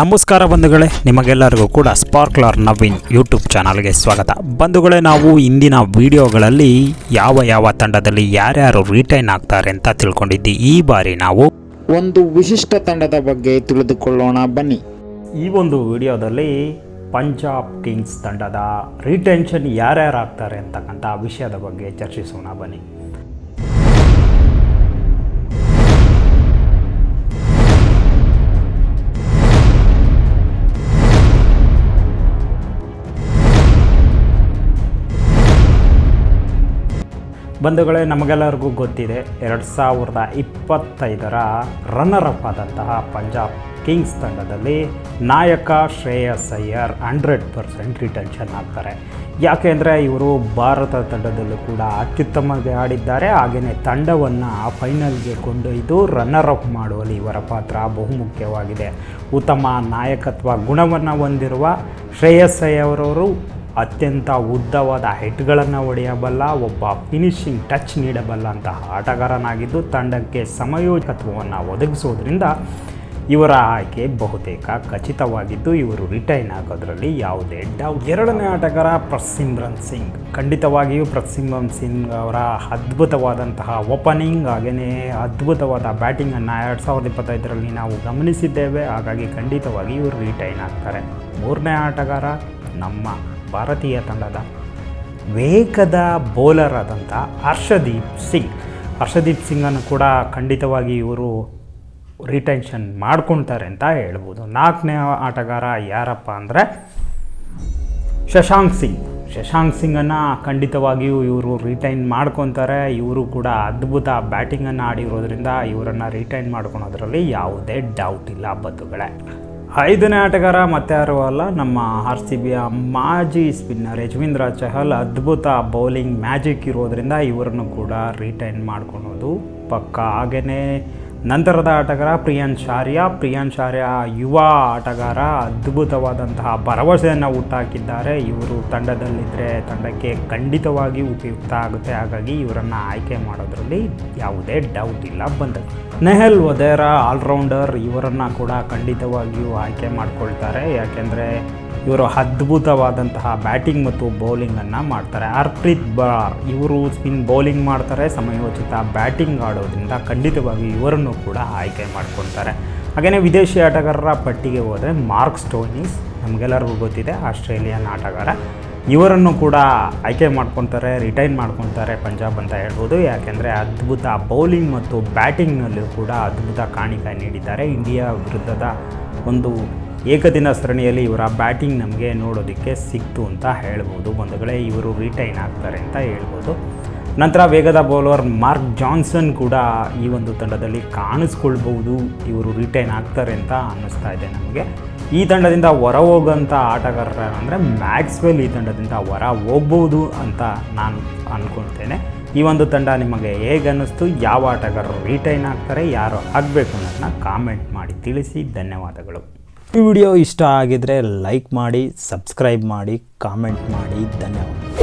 ನಮಸ್ಕಾರ ಬಂಧುಗಳೇ ನಿಮಗೆಲ್ಲರಿಗೂ ಕೂಡ ಸ್ಪಾರ್ಕ್ಲರ್ ನವೀನ್ ಯೂಟ್ಯೂಬ್ ಚಾನಲ್ಗೆ ಸ್ವಾಗತ. ಬಂಧುಗಳೇ ನಾವು ಇಂದಿನ ವಿಡಿಯೋಗಳಲ್ಲಿ ಯಾವ ಯಾವ ತಂಡದಲ್ಲಿ ಯಾರ್ಯಾರು ರಿಟೈನ್ ಆಗ್ತಾರೆ ಅಂತ ತಿಳ್ಕೊಂಡಿದ್ದಿ ಈ ಬಾರಿ ನಾವು ಒಂದು ವಿಶಿಷ್ಟ ತಂಡದ ಬಗ್ಗೆ ತಿಳಿದುಕೊಳ್ಳೋಣ ಬನ್ನಿ. ಈ ಒಂದು ವಿಡಿಯೋದಲ್ಲಿ ಪಂಜಾಬ್ ಕಿಂಗ್ಸ್ ತಂಡದ ರಿಟೆನ್ಷನ್ ಯಾರ್ಯಾರು ಆಗ್ತಾರೆ ಅಂತಕ್ಕಂಥ ವಿಷಯದ ಬಗ್ಗೆ ಚರ್ಚಿಸೋಣ ಬನ್ನಿ. ಬಂಧುಗಳೇ, ನಮಗೆಲ್ಲರಿಗೂ ಗೊತ್ತಿದೆ, ಎರಡು ಸಾವಿರದ ಇಪ್ಪತ್ತೈದರ ರನ್ನರ್ ಅಪ್ ಆದಂತಹ ಪಂಜಾಬ್ ಕಿಂಗ್ಸ್ ತಂಡದಲ್ಲಿ ನಾಯಕ Shreyas Iyer hundred percent retention ಆಗ್ತಾರೆ. ಯಾಕೆಂದರೆ ಇವರು ಭಾರತ ತಂಡದಲ್ಲೂ ಕೂಡ ಅತ್ಯುತ್ತಮವಾಗಿ ಆಡಿದ್ದಾರೆ. ಹಾಗೆಯೇ ತಂಡವನ್ನು ಫೈನಲ್ಗೆ ಕೊಂಡೊಯ್ದು ರನ್ನರ್ ಅಪ್ ಮಾಡುವಲ್ಲಿ ಇವರ ಪಾತ್ರ ಬಹುಮುಖ್ಯವಾಗಿದೆ. ಉತ್ತಮ ನಾಯಕತ್ವ, ಗುಣವನ್ನು ಹೊಂದಿರುವ ಶ್ರೇಯಸ್ ಅಯ್ಯವರವರು ಅತ್ಯಂತ ಉದ್ದವಾದ ಹೆಡ್ಗಳನ್ನು ಹೊಡೆಯಬಲ್ಲ ಒಬ್ಬ ಫಿನಿಶಿಂಗ್ ಟಚ್ ನೀಡಬಲ್ಲ ನೀಡಬಲ್ಲಂತಹ ಆಟಗಾರನಾಗಿದ್ದು ತಂಡಕ್ಕೆ ಸಮಯೋಜಕತ್ವವನ್ನು ಒದಗಿಸೋದ್ರಿಂದ ಇವರ ಆಯ್ಕೆ ಬಹುತೇಕ ಖಚಿತವಾಗಿದ್ದು ಇವರು ರಿಟೈನ್ ಆಗೋದ್ರಲ್ಲಿ ಯಾವುದೇ ಡೌಟ್ ಎರಡನೇ ಆಟಗಾರ ಪ್ರಸಿಮ್ರನ್ ಸಿಂಗ್. ಖಂಡಿತವಾಗಿಯೂ ಪ್ರಸಿಮ್ರನ್ ಸಿಂಗ್ ಅವರ ಅದ್ಭುತವಾದಂತಹ ಓಪನಿಂಗ್ ಹಾಗೆಯೇ ಅದ್ಭುತವಾದ ಬ್ಯಾಟಿಂಗನ್ನು ಎರಡು ಸಾವಿರದ ಇಪ್ಪತ್ತೈದರಲ್ಲಿ ನಾವು ಗಮನಿಸಿದ್ದೇವೆ. ಹಾಗಾಗಿ ಖಂಡಿತವಾಗಿ ಇವರು ರಿಟೈನ್ ಆಗ್ತಾರೆ. ಮೂರನೇ ಆಟಗಾರ ನಮ್ಮ ಭಾರತೀಯ ತಂಡದ ವೇಗದ ಬೌಲರ್ ಆದಂಥ ಹರ್ಷದೀಪ್ ಸಿಂಗ್. ಹರ್ಷದೀಪ್ ಸಿಂಗನ್ನು ಕೂಡ ಖಂಡಿತವಾಗಿ ಇವರು ರಿಟೆನ್ಷನ್ ಮಾಡ್ಕೊಳ್ತಾರೆ ಅಂತ ಹೇಳ್ಬೋದು. ನಾಲ್ಕನೇ ಆಟಗಾರ ಯಾರಪ್ಪ ಅಂದರೆ ಶಶಾಂಕ್ ಸಿಂಗ್. ಶಶಾಂಕ್ ಸಿಂಗನ್ನು ಖಂಡಿತವಾಗಿಯೂ ಇವರು ರಿಟೈನ್ ಮಾಡ್ಕೊತಾರೆ. ಇವರು ಕೂಡ ಅದ್ಭುತ ಬ್ಯಾಟಿಂಗನ್ನು ಆಡಿರೋದ್ರಿಂದ ಇವರನ್ನು ರಿಟೈನ್ ಮಾಡ್ಕೊಳೋದ್ರಲ್ಲಿ ಯಾವುದೇ ಡೌಟ್ ಇಲ್ಲ ಬದ್ದುಗಳೇ ಐದನೇ ಆಟಗಾರ ಮತ್ತೆ ಯಾರು ಅಲ್ಲ, ನಮ್ಮ ಆರ್ ಸಿ ಬಿಯ ಮಾಜಿ ಸ್ಪಿನ್ನರ್ ಯಜವೀಂದ್ರ ಚಹಲ್ ಅದ್ಭುತ ಬೌಲಿಂಗ್ ಮ್ಯಾಜಿಕ್ ಇರೋದ್ರಿಂದ ಇವರನ್ನು ಕೂಡ ರಿಟೈನ್ ಮಾಡ್ಕೊಳೋದು ಪಕ್ಕ. ಹಾಗೆಯೇ ನಂತರದ ಆಟಗಾರ ಪ್ರಿಯಾನ್ ಆರ್ಯ ಪ್ರಿಯಾನ್ ಆರ್ಯ ಯುವ ಆಟಗಾರ, ಅದ್ಭುತವಾದಂತಹ ಭರವಸೆಯನ್ನು ಹುಟ್ಟಾಕಿದ್ದಾರೆ. ಇವರು ತಂಡದಲ್ಲಿದ್ದರೆ ತಂಡಕ್ಕೆ ಖಂಡಿತವಾಗಿ ಉಪಯುಕ್ತ ಆಗುತ್ತೆ. ಹಾಗಾಗಿ ಇವರನ್ನು ಆಯ್ಕೆ ಮಾಡೋದರಲ್ಲಿ ಯಾವುದೇ ಡೌಟ್ ಇಲ್ಲ ಬಂದದ್ದು ನೆಹಲ್ ವದೇರ ಆಲ್ರೌಂಡರ್ ಇವರನ್ನು ಕೂಡ ಖಂಡಿತವಾಗಿಯೂ ಆಯ್ಕೆ ಮಾಡ್ಕೊಳ್ತಾರೆ. ಯಾಕೆಂದರೆ ಇವರು ಅದ್ಭುತವಾದಂತಹ ಬ್ಯಾಟಿಂಗ್ ಮತ್ತು ಬೌಲಿಂಗನ್ನು ಮಾಡ್ತಾರೆ. ಹರ್ಪ್ರೀತ್ ಬಾರ್ ಇವರು ಸ್ಪಿನ್ ಬೌಲಿಂಗ್ ಮಾಡ್ತಾರೆ, ಸಮಯೋಚಿತ ಬ್ಯಾಟಿಂಗ್ ಆಡೋದ್ರಿಂದ ಖಂಡಿತವಾಗಿ ಇವರನ್ನು ಕೂಡ ಆಯ್ಕೆ ಮಾಡ್ಕೊತಾರೆ. ಹಾಗೆಯೇ ವಿದೇಶಿ ಆಟಗಾರರ ಪಟ್ಟಿಗೆ ಹೋದರೆ ಮಾರ್ಕ್ ಸ್ಟೋನಿಸ್, ನಮಗೆಲ್ಲರಿಗೂ ಗೊತ್ತಿದೆ, ಆಸ್ಟ್ರೇಲಿಯನ್ ಆಟಗಾರ. ಇವರನ್ನು ಕೂಡ ಆಯ್ಕೆ ಮಾಡ್ಕೊತಾರೆ, ರಿಟೈನ್ ಮಾಡ್ಕೊತಾರೆ ಪಂಜಾಬ್ ಅಂತ ಹೇಳ್ಬೋದು. ಯಾಕೆಂದರೆ ಅದ್ಭುತ ಬೌಲಿಂಗ್ ಮತ್ತು ಬ್ಯಾಟಿಂಗ್ನಲ್ಲೂ ಕೂಡ ಅದ್ಭುತ ಕಾಣಿಕೆ ನೀಡಿದ್ದಾರೆ. ಇಂಡಿಯಾ ವಿರುದ್ಧದ ಒಂದು ಏಕದಿನ ಸರಣಿಯಲ್ಲಿ ಇವರ ಬ್ಯಾಟಿಂಗ್ ನಮಗೆ ನೋಡೋದಕ್ಕೆ ಸಿಕ್ತು ಅಂತ ಹೇಳ್ಬೋದು. ಬಂಧುಗಳೇ, ಇವರು ರಿಟೈನ್ ಆಗ್ತಾರೆ ಅಂತ ಹೇಳ್ಬೋದು. ನಂತರ ವೇಗದ ಬೌಲರ್ ಮಾರ್ಕ್ ಜಾನ್ಸನ್ ಕೂಡ ಈ ಒಂದು ತಂಡದಲ್ಲಿ ಕಾಣಿಸ್ಕೊಳ್ಬಹುದು. ಇವರು ರಿಟೈನ್ ಆಗ್ತಾರೆ ಅಂತ ಅನ್ನಿಸ್ತಾ ಇದೆ ನಮಗೆ. ಈ ತಂಡದಿಂದ ಹೊರ ಹೋಗೋಂಥ ಆಟಗಾರರ ಅಂದರೆ ಮ್ಯಾಕ್ಸ್ವೆಲ್ ಈ ತಂಡದಿಂದ ಹೊರ ಹೋಗ್ಬೋದು ಅಂತ ನಾನು ಅಂದ್ಕೊಳ್ತೇನೆ ಈ ಒಂದು ತಂಡ ನಿಮಗೆ ಹೇಗೆ ಅನ್ನಿಸ್ತು ಯಾವ ಆಟಗಾರರು ರಿಟೈನ್ ಆಗ್ತಾರೆ? ಯಾರು ಆಗಬೇಕು ಅನ್ನೋದನ್ನ ಕಾಮೆಂಟ್ ಮಾಡಿ ತಿಳಿಸಿ. ಧನ್ಯವಾದಗಳು. ಈ ವಿಡಿಯೋ ಇಷ್ಟ ಆಗಿದ್ರೆ ಲೈಕ್ ಮಾಡಿ ಸಬ್ಸ್ಕ್ರೈಬ್ ಮಾಡಿ ಕಾಮೆಂಟ್ ಮಾಡಿ. ಧನ್ಯವಾದ.